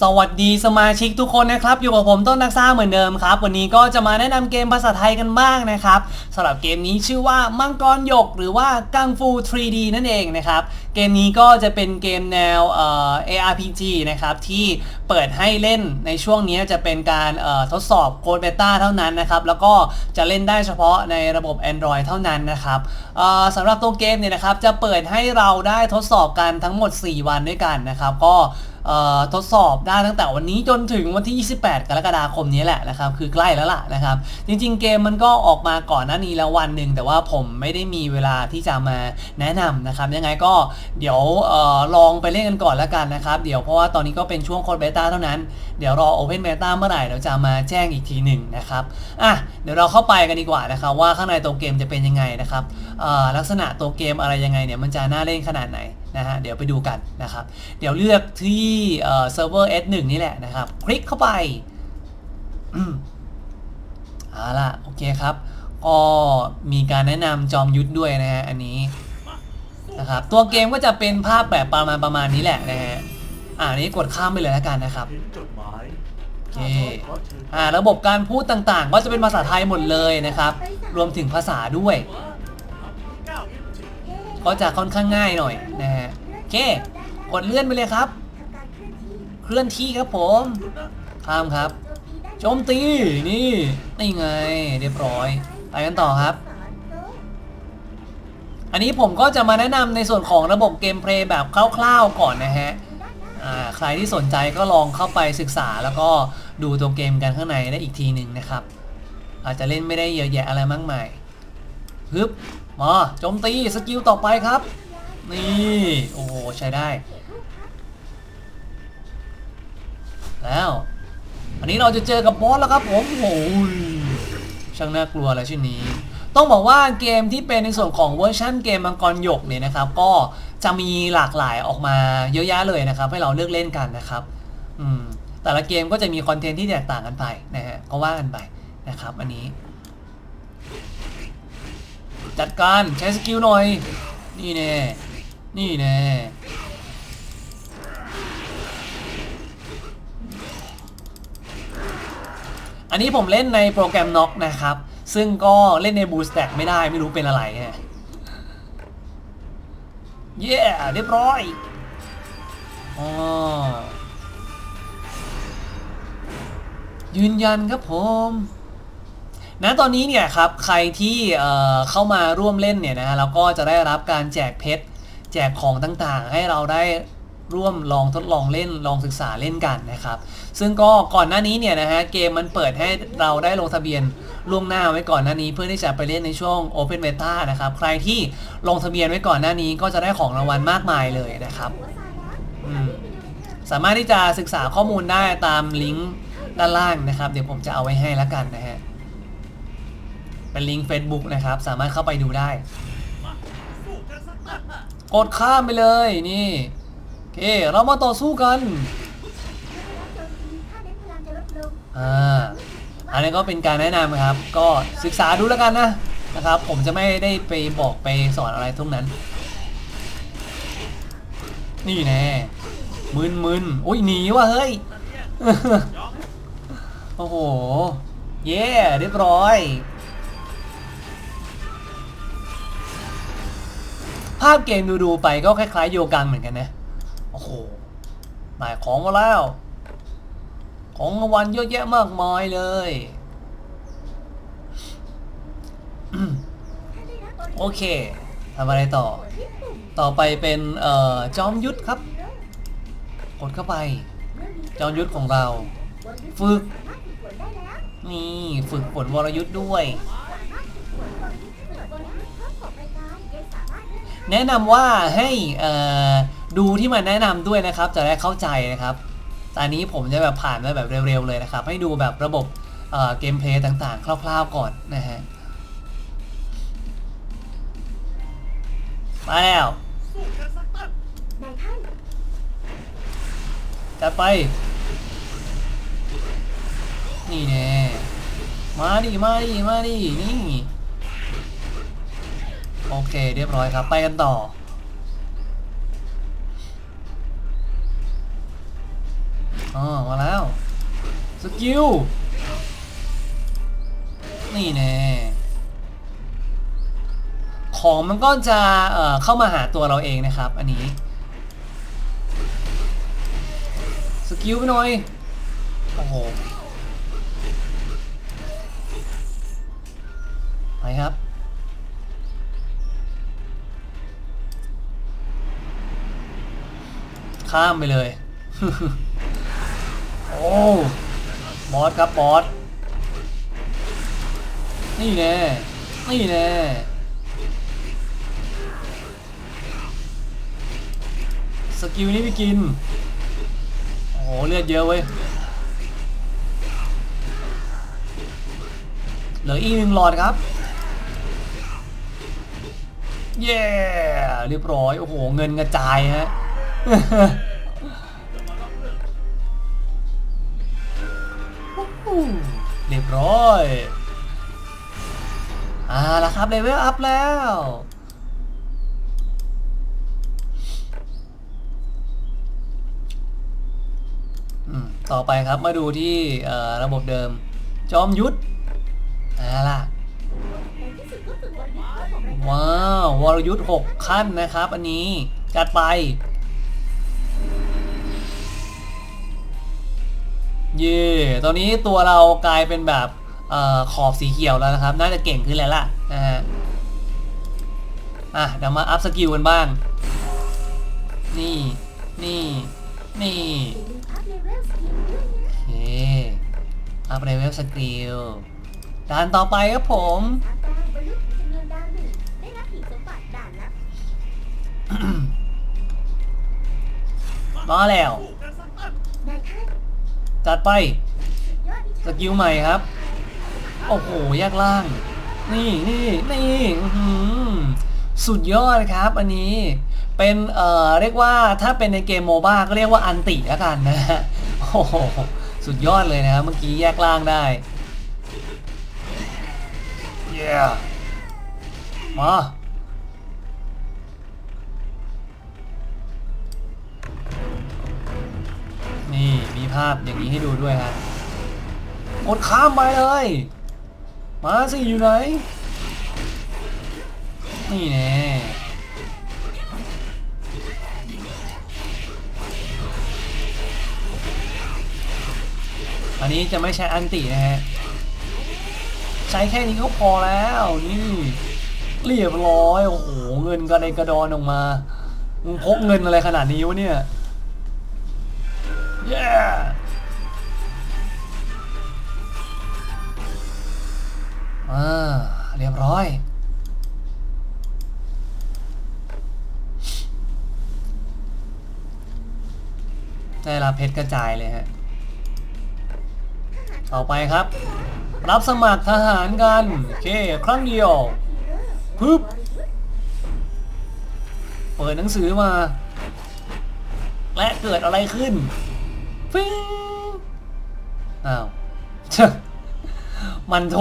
สวัสดีสมาชิกทุกคนนะครับ อยู่กับผมต้นนักซ่าเหมือนเดิมครับ วันนี้ก็จะมาแนะนำเกมภาษาไทยกันบ้างนะครับสำหรับเกมนี้ชื่อว่ามังกรหยกหรือว่ากังฟู 3D นั่นเองนะครับ เกมนี้ก็จะเป็นเกมแนวเอ่อ ARPG นะครับที่เปิดให้เล่นในช่วงนี้จะเป็นการเอ่อทดสอบโค้ดเบต้าเท่านั้นนะครับ แล้วก็จะเล่นได้เฉพาะในระบบ Android เท่านั้นนะครับเอ่อสำหรับตัวเกมเนี่ยนะครับจะเปิดให้เราได้ทดสอบกันทั้งหมด 4 วันด้วยกันนะครับ ก็ ทดสอบได้ตั้งแต่วันนี้จนถึงวันที่ 28 กรกฎาคมนี้แหละนะครับคือใกล้แล้วล่ะนะครับจริงๆเกมมันก็ออกมาก่อนหน้านี้แล้ววันหนึ่งแต่ว่าผมไม่ได้มีเวลาที่จะมาแนะนำนะครับยังไงก็เดี๋ยวออลองไปเล่นกันก่อนแล้วกันนะครับเดี๋ยวเพราะว่าตอนนี้ก็เป็นช่วงโค้ดเบต้าเท่านั้นเดี๋ยวรอ Open Beta เมื่อไหร่เดี๋ยวจะมาแจ้งอีกทีหนึ่งนะครับอะเดี๋ยวเราเข้าไปกันดีกว่านะครับว่าข้างในตัวเกมจะเป็นยังไงนะครับลักษณะตัวเกมอะไรยังไงเนี่ยมันจะน่าเล่นขนาดไหนนะฮะเดี๋ยวไปดูกันนะครับ เดี๋ยวเลือกที่เซิร์ฟเวอร์ S1 นี่แหละนะครับ คลิกเข้าไปเอาล่ะโอเคครับ ก็มีการแนะนำจอมยุทธด้วยนะฮะอันนี้นะครับตัวเกมก็จะเป็นภาพแบบประมาณประมาณนี้แหละนะฮะอ่านี้กดข้ามไปเลยแล้วกันนะครับโอเคอ่าระบบการพูดต่างๆ ก็จะเป็นภาษาไทยหมดเลยนะครับ รวมถึงภาษาด้วย ก็จะค่อนข้างง่ายหน่อยนะฮะโอเคกดเลื่อนไปเลยครับ เคลื่อนที่ครับผมข้ามครับโจมตีนี่นี่ไงเรียบร้อยไปกันต่อครับ อันนี้ผมก็จะมาแนะนำในส่วนของระบบเกมเพลย์แบบคร่าวๆก่อนนะฮะใครที่สนใจก็ลองเข้าไปศึกษาแล้วก็ดูตัวเกมกันข้างในได้อีกทีหนึ่งนะครับ อาจจะเล่นไม่ได้เยอะแยะอะไรมากมาย ฮึบมาโจมตีสกิลต่อไปครับ นี่ โอ้โห ใช้ได้ แล้วอันนี้เราจะเจอกับบอสแล้วครับผมโอ้โหช่างน่ากลัวเลยชื่อนี้ ต้องบอกว่าเกมที่เป็นในส่วนของเวอร์ชันเกมมังกรหยกเนี่ยนะครับ ก็จะมีหลากหลายออกมาเยอะแยะเลยนะครับ ให้เราเลือกเล่นกันนะครับอืมแต่ละเกมก็จะมีคอนเทนต์ที่แตกต่างกันไปนะฮะก็ว่ากันไปนะครับ อันนี้ จัดการใช้สกิลหน่อย นี่แน่ นี่แน่อันนี้ผมเล่นในโปรแกรมน็อกนะครับ ซึ่งก็เล่นในบูสแต็กไม่ได้ไม่รู้เป็นอะไรฮะเย้เรียบร้อยอ๋อยืนยันครับผม นะตอนนี้เนี่ยครับใครที่เอ่อเข้ามาร่วมเล่นเนี่ยนะฮะเราก็จะได้รับการแจกเพชรแจกของต่างๆ ให้เราได้ร่วมลองทดลองเล่นลองศึกษาเล่นกันนะครับ ซึ่งก็ก่อนหน้านี้เนี่ยนะฮะเกมมันเปิดให้เราได้ลงทะเบียนล่วงหน้าไว้ก่อนหน้านี้ เพื่อที่จะไปเล่นในช่วง Open Beta นะครับ ใครที่ลงทะเบียนไว้ก่อนหน้านี้ก็จะได้ของรางวัลมากมายเลยนะครับสามารถที่จะศึกษาข้อมูลได้ตามลิงก์ด้านล่างนะครับ เดี๋ยวผมจะเอาไว้ให้แล้วกันนะฮะ เป็นลิงก์ Facebook นะครับ สามารถเข้าไปดูได้ กดข้ามไปเลยนี่โอเคเรามาต่อสู้กันอ่าอันนี้ก็เป็นการแนะนำครับ ก็ศึกษาดูแล้วกันนะนะครับ ผมจะไม่ได้ไปบอกไปสอนอะไรทุกนั้น นี่แน่มึนมึนๆอุ้ยหนีว่ะเฮ้ยโอ้โห เย้เรียบร้อย ภาพเกมดูๆไปก็คล้ายๆ โยกังเหมือนกันนะ โอ้โหได้ของมาแล้ว ของรางวัลเยอะแยะมากมายเลยโอเคทำอะไรต่อ ต่อไปเป็นเอ่อจอมยุทธครับ กดเข้าไป จอมยุทธของเรา ฝึก นี่ ฝึกฝนวรยุทธ์ด้วย แนะนำว่าให้ดูที่มันแนะนำด้วยนะครับ จะได้เข้าใจนะครับตอันนี้ผมจะแบบผ่านไปแบบเร็วๆเลยนะครับ ให้ดูแบบระบบเเกมเพลย์ต่างๆ คร่าวๆก่อนนะฮะมาแล้วจัดไป นี่แน่มาดิมาดิมาดินี่ โอเคเรียบร้อยครับ ไปกันต่อ อ๋อ มาแล้ว สกิล นี่แน่ของมันก็จะเอ่อเข้ามาหาตัวเราเองนะครับ อันนี้ สกิลไปหน่อย โอ้โห ข้ามไปเลย โอ้บอสครับบอส นี่แน่ นี่แน่สกิลนี้ไม่กิน โอ้โหเลือดเยอะเว้ย เหลืออีกหนึ่งหลอดครับ เย้เรียบร้อย โอ้โห เงินกระจายฮะ เรียบร้อยอ่าล้วครับเลเวลอัพแล้วอืมต่อไปครับมาดูที่ระบบเดิม จอมยุทธอ่าล่ะ ว้าว วรยุทธ์6ขั้นนะครับ อันนี้ จัดไป เย่ตอนนี้ตัวเรากลายเป็นแบบออขอบสีเขียวแล้วนะครับ น่าจะเก่งขึ้นแล้วล่ะนะฮะอะเดี๋ยวมาอัพสกิลกันบ้าง นี่ นี่ นี่โอเคอัพเลเวลสกิลด่านต่อไปครับผมมาแล้ว จัดไป สกิลใหม่ครับ โอ้โหแยกล่าง นี่นี่นี่สุดยอดครับ อันนี้เป็นเอ่อเรียกว่าถ้าเป็นในเกมโมบ้าก็เรียกว่าอันติแล้วกันนะโอ้โหสุดยอดเลยนะครับเมื่อกี้แยกล่างได้เย้มา มีภาพอย่างนี้ให้ดูด้วยฮะกดข้ามไปเลย มาสิอยู่ไหน นี่แน่อันนี้จะไม่ใช้อันตินะฮะ ใช้แค่นี้ก็พอแล้วนี่เรียบร้อย โอ้โห เงินกระเด็นกระดอนออกมามึงพกเงินอะไรขนาดนี้วะเนี่ย เย้อ่าเรียบร้อย ได้รับเพชรกระจายเลยฮะ ต่อไปครับ รับสมัครทหารกัน โอเค ครั้งเดียวปึ๊บเปิดหนังสือมา และเกิดอะไรขึ้น ฟิงอ้าวเชอะมันโถ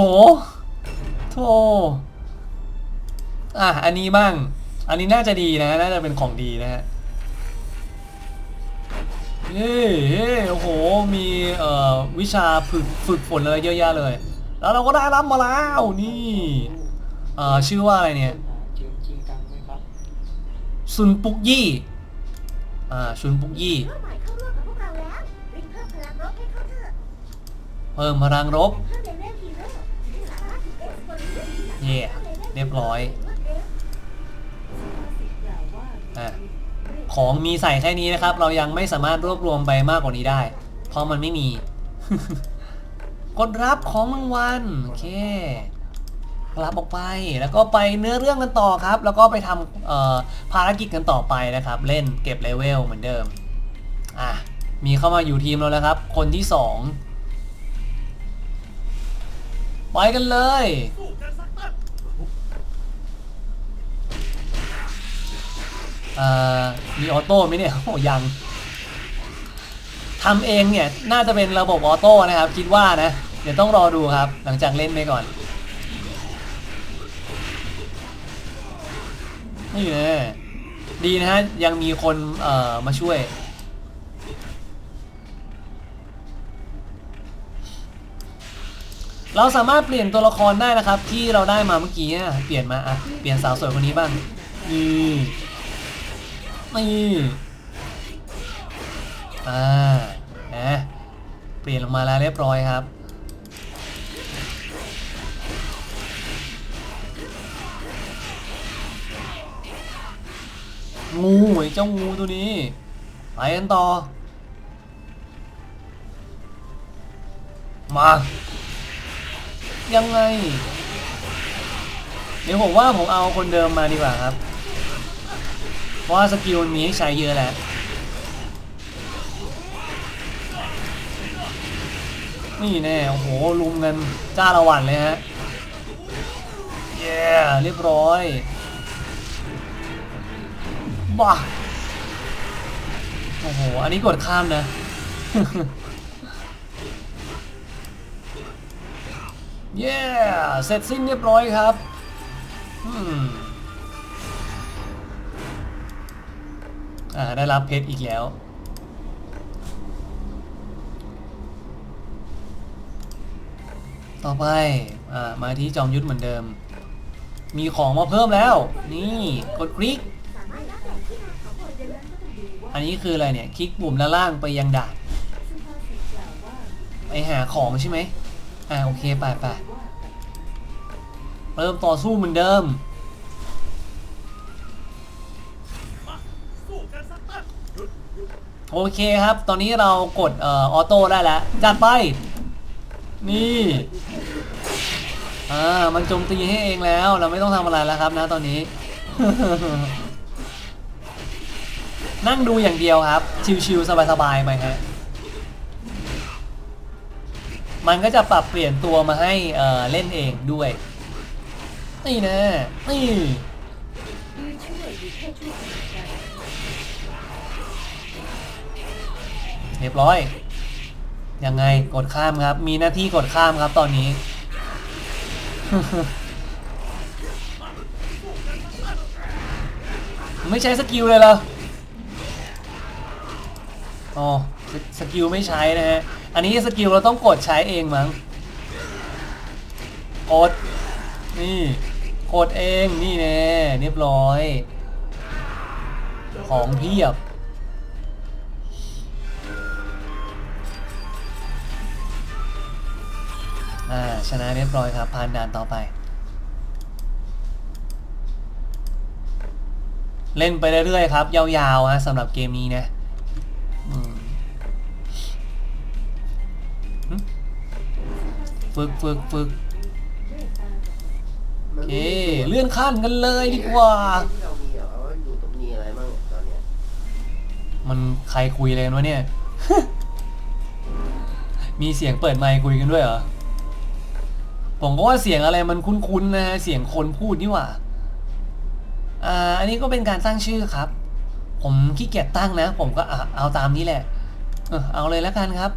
โถอะ อันนี้บ้าง อันนี้น่าจะดีนะ น่าจะเป็นของดีนะฮะเฮ้เฮ้โอ้โห มีเอ่อวิชาฝึกฝึกฝนอะไรเยอะแยะเลย แล้วเราก็ได้รับมาแล้ว นี่เอ่อชื่อว่าอะไรเนี่ยจริงจริงจังไหมครับซุนปุกยี่ อ่าซุนปุกยี่ เพิ่มพลังรบเพิ่มเลเวลฮีโร่ที่สามารถถูกเอ็กซ์โพลิสเย่เรียบร้อยอของมีใส่แค่นี้นะครับ เรายังไม่สามารถรวบรวมไปมากกว่านี้ได้ เพราะมันไม่มี กดรับของรางวัลโอเครับออกไปแล้วก็ไปเนื้อเรื่องกันต่อครับ แล้วก็ไปทำภารกิจกันต่อไปนะครับ เล่นเก็บเลเวลเหมือนเดิมอะมีเข้ามาอยู่ทีมเราแล้วครับ คนที่สอง ไปกันเลย เอ่อ มีออโต้ไหมเนี่ย โอ้ยังทำเองเนี่ย น่าจะเป็นระบบออโต้นะครับ คิดว่านะ เดี๋ยวต้องรอดูครับ หลังจากเล่นไปก่อน นี่แน่ดีนะฮะ ยังมีคน เอ่อ มาช่วย เราสามารถเปลี่ยนตัวละครได้นะครับ ที่เราได้มาเมื่อกี้เปลี่ยนมาอะเปลี่ยนสาวสวยคนนี้บ้างนี่นี่อ่านะเปลี่ยนลงมาแล้วเรียบร้อยครับงูไอ้เจ้างูตัวนี้ไปกันต่อ มา ยังไง เดี๋ยวผมว่าผมเอาคนเดิมมาดีกว่าครับ เพราะว่าสกิลมันมีให้ใช้เยอะแหละนี่แน่โอ้โหลุมกันจ้าละวันเลยฮะเย้เรียบร้อยบ้าโอ้โห อันนี้กดข้ามนะ เย้ เสร็จสิ้นเรียบร้อยครับอืมอ่า ได้รับเพชรอีกแล้ว ต่อไป อ่า มาที่จอมยุทธเหมือนเดิม มีของมาเพิ่มแล้ว นี่ กดคลิก อันนี้คืออะไรเนี่ย คลิกปุ่มด้านล่างไปยังด่านไปหาของใช่ไหมอ่า โอเค ไปไป เริ่มต่อสู้เหมือนเดิมโอเคครับ ตอนนี้เรากดเอ่อออโต้ได้แล้ว จัดไป นี่ อ่า มันโจมตีให้เองแล้ว เราไม่ต้องทำอะไรแล้วครับนะตอนนี้ นั่งดูอย่างเดียวครับ ชิวๆสบายๆไปฮะ มันก็จะปรับเปลี่ยนตัวมาให้เเล่นเองด้วย นี่แนะนี่เรียบร้อย ยังไงกดข้ามครับ มีหน้าที่กดข้ามครับตอนนี้ ไม่ใช้สกิลเลยเหรออ๋อสสกิลไม่ใช้นะฮะ อันนี้สกิลเราต้องกดใช้เองมั้งกดนี่ กดเองนี่แน่เรียบร้อย ของเพียบ อ่า ชนะเรียบร้อยครับ ผ่านด่านต่อไป เล่นไปเรื่อยๆครับ ยาวๆฮะสำหรับเกมนี้นะอืมหึฝึกฝึกฝึก โอเค เลื่อนขั้นกันเลยดีกว่า ที่เรามีเหรอว่าอยู่ตรงนี้อะไรบ้างตอนเนี้ยมันใครคุยอะไรกันวะเนี่ย มีเสียงเปิดไมค์คุยกันด้วยเหรอ ผมก็ว่าเสียงอะไรมันคุ้นๆนะฮะเสียงคนพูดนี่หว่า อ่า อันนี้ก็เป็นการตั้งชื่อครับ ผมขี้เกียจตั้งนะ ผมก็อะเอาตามนี้แหละ เออเอาเลยแล้วกันครับ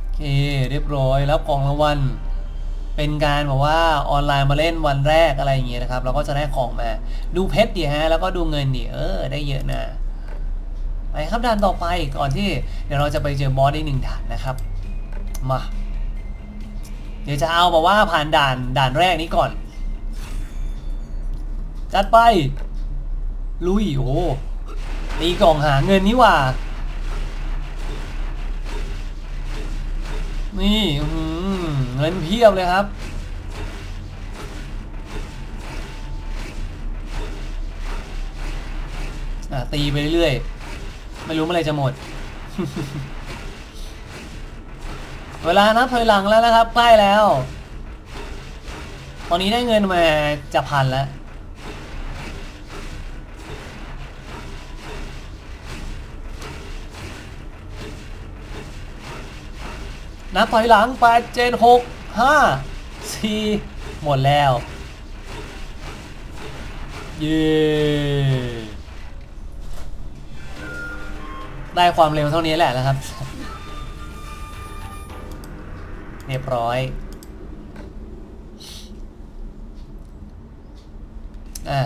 โอเค เรียบร้อยแล้วของรางวัล เป็นการแบบว่าออนไลน์มาเล่นวันแรกอะไรอย่างเงี้ยนะครับเราก็จะได้ของมาดูเพชรดิฮะแล้วก็ดูเงินดิเออได้เยอะนะไปครับด่านต่อไปก่อนที่เดี๋ยวเราจะไปเจอบอสได้หนึ่งด่านนะครับมาเดี๋ยวจะเอาแบบว่าผ่านด่านด่านแรกนี้ก่อน จัดไป ลุยโอ้ตีกล่องหาเงินนี่ว่า นี่อื เงินเพียบเลยครับตีไปเรื่อยๆ ไม่รู้เมื่อไรจะหมด เวลานับถอยหลังแล้วนะครับ ใกล้แล้ว ตอนนี้ได้เงินมาจะพันแล้ว นับถอยหลัง8 7 6 5 4หมดแล้ว เย้ได้ความเร็วเท่านี้แหละนะครับ เรียบร้อยอะ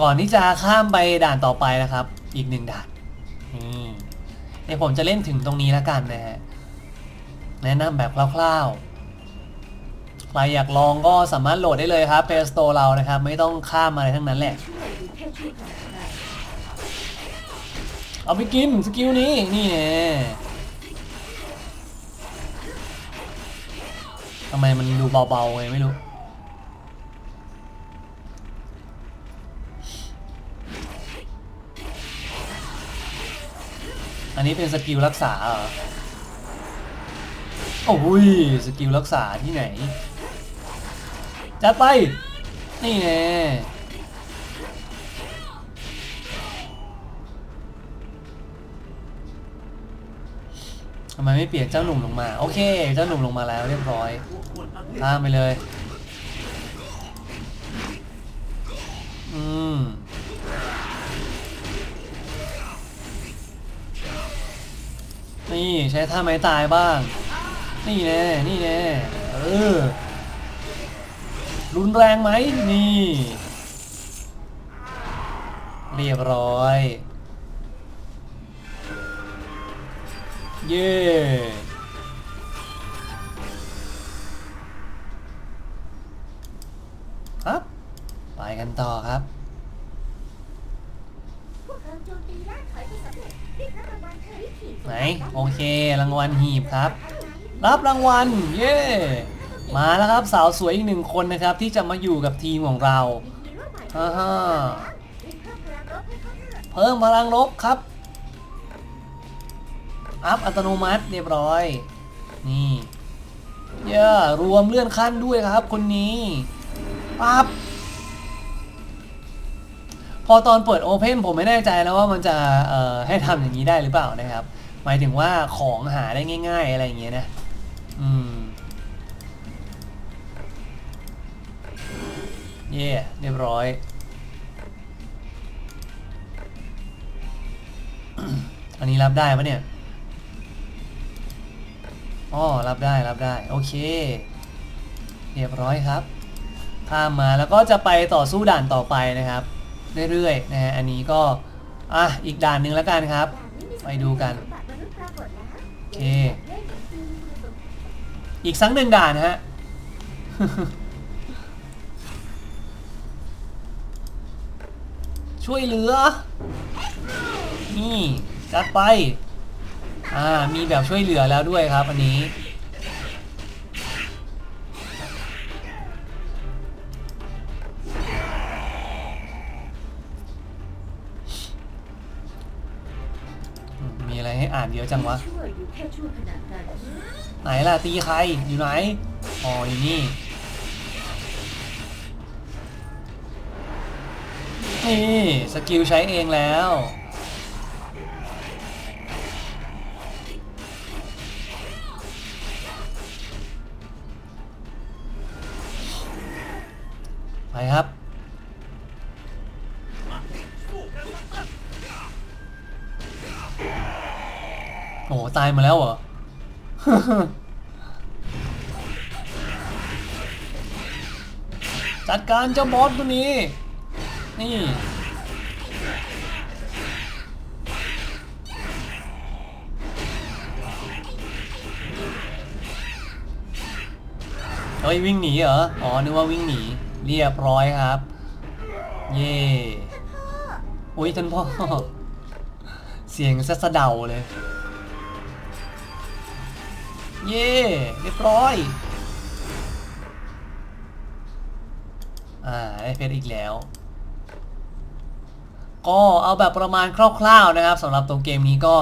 ก่อนที่จะข้ามไปด่านต่อไปนะครับ อีกหนึ่งด่านนี่เดี๋ยวผมจะเล่นถึงตรงนี้แล้วกันนะฮะ แนะนำแบบคร่าวๆ ใครอยากลองก็สามารถโหลดได้เลยครับ Play Store เรานะครับ ไม่ต้องข้ามอะไรทั้งนั้นแหละ เอาไปกินสกิลนี้ นี่แน่ทำไมมันดูเบาๆไงไม่รู้อันนี้เป็นสกิลรักษาเหรอ โอ้ยสกิลรักษาที่ไหนจัดไป นี่แน่ทำไมไม่เปลี่ยนเจ้าหนุ่มลงมา โอเค เจ้าหนุ่มลงมาแล้วเรียบร้อยข้ามไปเลย อืมนี่ใช้ท่าไม้ตายบ้าง นี่แน่ นี่แน่ เออ รุนแรงไหม นี่ เรียบร้อย เย่ครับ ไปกันต่อครับพวกเราโจมตีล่าถอยไปสำเร็จได้รับรางวัลเทอริทีไหน โอเค รางวัลหีบครับ รับรางวัล เย่มาแล้วครับสาวสวยอีกหนึ่งคนนะครับที่จะมาอยู่กับทีมของเรามีฮีโร่ใหม่อ่าฮะเพิ่มพลังรบให้เขาเถอะเพิ่มพลังลบครับ อัพอัตโนมัติเรียบร้อย นี่เย่รวมเลื่อนขั้นด้วยครับคนนี้ปั๊บพอตอนเปิด Open ผมไม่แน่ใจแล้วว่ามันจะให้ทำอย่างนี้ได้หรือเปล่านะครับ หมายถึงว่าของหาได้ง่าย ๆ อะไรอย่างเงี้ยนะ เย่เรียบร้อยอันนี้รับได้ปะเนี่ยอ๋อรับได้รับได้ โอเค เรียบร้อยครับข้ามมาแล้วก็จะไปต่อสู้ด่านต่อไปนะครับ เรื่อยๆนะฮะอันนี้ก็ อะ อีกด่านหนึ่งแล้วกันครับ ไปดูกัน โอเค อีกสักหนึ่งด่านฮะ ช่วยเหลือ นี่จัดไป อ่า มีแบบช่วยเหลือแล้วด้วยครับอันนี้อืมมีอะไรให้อ่านเยอะจังวะชั่วอยู่แค่ชั่วขณะกันไหนล่ะตีใครอยู่ไหน อ๋ออยู่นี่ นี่สกิลใช้เองแล้ว ไปครับโอ้โหตายมาแล้วเหรอ จัดการเจ้าบอสตัวนี้ นี่ เฮ้ย วิ่งหนีเหรอ อ๋อ นึกว่าวิ่งหนี เรียบร้อยครับ เย่อุ้ยท่านพ่อ เสียงซะสะเดาเลย เย่เรียบร้อยอ่าได้เพชรอีกแล้ว ก็เอาแบบประมาณคร่าวๆนะครับสำหรับตัวเกมนี้ก็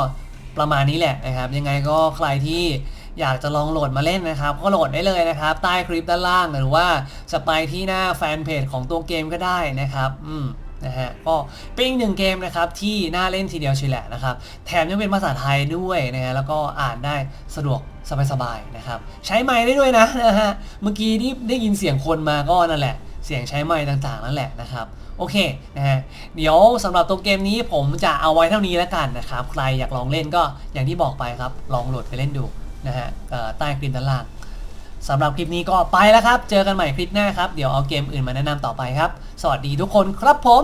ประมาณนี้แหละนะครับ ยังไงก็ใครที่อยากจะลองโหลดมาเล่นนะครับ ก็โหลดได้เลยนะครับ ใต้คลิปด้านล่างหรือว่าจะไปที่หน้าแฟนเพจของตัวเกมก็ได้นะครับ อืมนะฮะก็เป็นอีกหนึ่งเกมนะครับที่น่าเล่นทีเดียวเชียแหละนะครับ แถมยังเป็นภาษาไทยด้วยนะฮะแล้วก็อ่านได้สะดวกสบายๆนะครับ ใช้ไม้ได้ด้วยนะนะฮะเมื่อกี้ที่ได้ยินเสียงคนมาก็นั่นแหละ เสียงใช้ไม้ต่างๆนั่นแหละนะครับ โอเคนะฮะเดี๋ยวสำหรับตัวเกมนี้ผมจะเอาไว้เท่านี้แล้วกันนะครับ ใครอยากลองเล่นก็อย่างที่บอกไปครับ ลองโหลดไปเล่นดูนะฮะใต้คลิปด้านล่างสำหรับคลิปนี้ก็ไปแล้วครับ เจอกันใหม่คลิปหน้าครับ เดี๋ยวเอาเกมอื่นมาแนะนำต่อไปครับ สวัสดีทุกคนครับผม